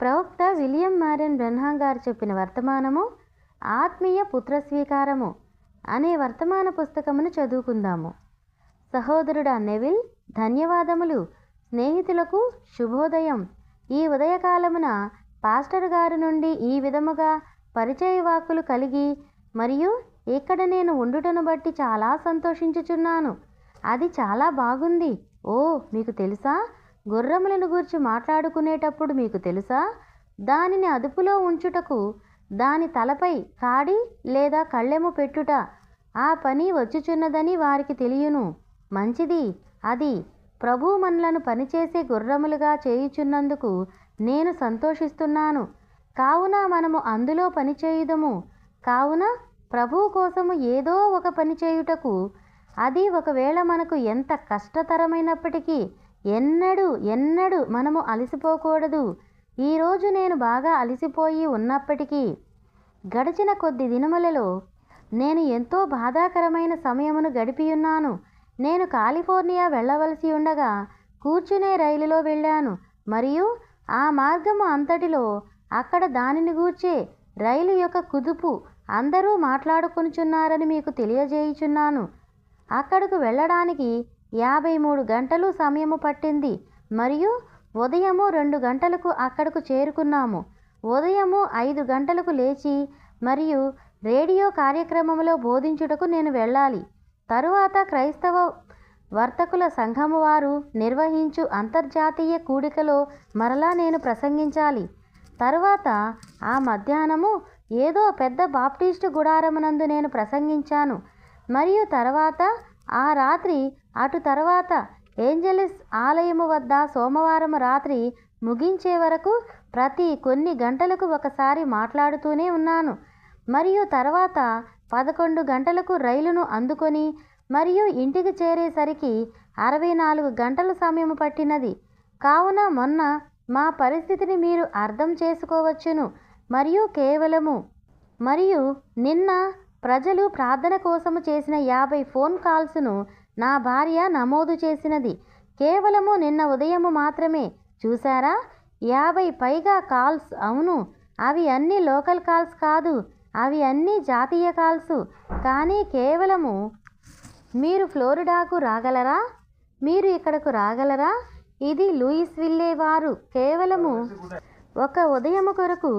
ప్రవక్త విలియం మారెన్ బ్రహ్మాం గారు చెప్పిన వర్తమానము ఆత్మీయ పుత్ర స్వీకారము అనే వర్తమాన పుస్తకమును చదువుకుందాము. సహోదరుడా నెవిల్ ధన్యవాదములు. స్నేహితులకు శుభోదయం. ఈ ఉదయకాలమున పాస్టర్ గారి నుండి ఈ విధముగా పరిచయ వాక్కులు కలిగి మరియు ఇక్కడ నేను ఉండుటను బట్టి చాలా సంతోషించుచున్నాను. అది చాలా బాగుంది. ఓ మీకు తెలుసా? గుర్రములను గూర్చి మాట్లాడుకునేటప్పుడు మీకు తెలుసా? దానిని అదుపులో ఉంచుటకు దాని తలపై కాడి లేదా కళ్ళెము పెట్టుట ఆ పని వచ్చుచున్నదని వారికి తెలియను. మంచిది. అది ప్రభు మనలను పనిచేసే గుర్రములుగా చేయుచున్నందుకు నేను సంతోషిస్తున్నాను. కావున మనము అందులో పనిచేయుదము కావున ప్రభు కోసము ఏదో ఒక పని చేయుటకు అది ఒకవేళ మనకు ఎంత కష్టతరమైనప్పటికీ ఎన్నడూ ఎన్నడూ మనము అలసిపోకూడదు. ఈరోజు నేను బాగా అలసిపోయి ఉన్నప్పటికీ గడిచిన కొద్ది దినములలో నేను ఎంతో బాధాకరమైన సమయమును గడిపియున్నాను. నేను కాలిఫోర్నియా వెళ్ళవలసి ఉండగా కూర్చునే రైలులో వెళ్ళాను. మరియు ఆ మార్గము అంతటిలో అక్కడ దానిని గూర్చే రైలు యొక్క కుదుపు అందరూ మాట్లాడుకొనుచున్నారని మీకు తెలియజేయుచున్నాను. అక్కడకు వెళ్ళడానికి యాభై మూడు గంటలు సమయము పట్టింది. మరియు ఉదయము రెండు గంటలకు అక్కడకు చేరుకున్నాము. ఉదయము ఐదు గంటలకు లేచి మరియు రేడియో కార్యక్రమంలో బోధించుటకు నేను వెళ్ళాలి. తరువాత క్రైస్తవ వర్తకుల సంఘము వారు నిర్వహించు అంతర్జాతీయ కూడికలో మరలా నేను ప్రసంగించాలి. తరువాత ఆ మధ్యాహ్నము ఏదో పెద్ద బాప్టిస్టు గుడారమునందు నేను ప్రసంగించాను. మరియు తర్వాత ఆ రాత్రి అటు తర్వాత ఏంజలిస్ ఆలయము వద్ద సోమవారం రాత్రి ముగించే వరకు ప్రతి కొన్ని గంటలకు ఒకసారి మాట్లాడుతూనే ఉన్నాను. మరియు తర్వాత పదకొండు గంటలకు రైలును అందుకొని మరియు ఇంటికి చేరేసరికి అరవై నాలుగు గంటల సమయం పట్టినది. కావున మొన్న మా పరిస్థితిని మీరు అర్థం చేసుకోవచ్చును. మరియు కేవలము మరియు నిన్న ప్రజలు ప్రార్థన కోసము చేసిన యాభై ఫోన్ కాల్స్ను నా భార్య నమోదు చేసినది. కేవలము నిన్న ఉదయము మాత్రమే. చూసారా యాభై పైగా కాల్స్. అవును అవి అన్ని లోకల్ కాల్స్ కాదు అవి అన్ని జాతీయ కాల్స్. కానీ కేవలము మీరు ఫ్లోరిడాకు రాగలరా? మీరు ఇక్కడకు రాగలరా? ఇది లూయిస్ విల్లే వారు. కేవలము ఒక ఉదయము కొరకు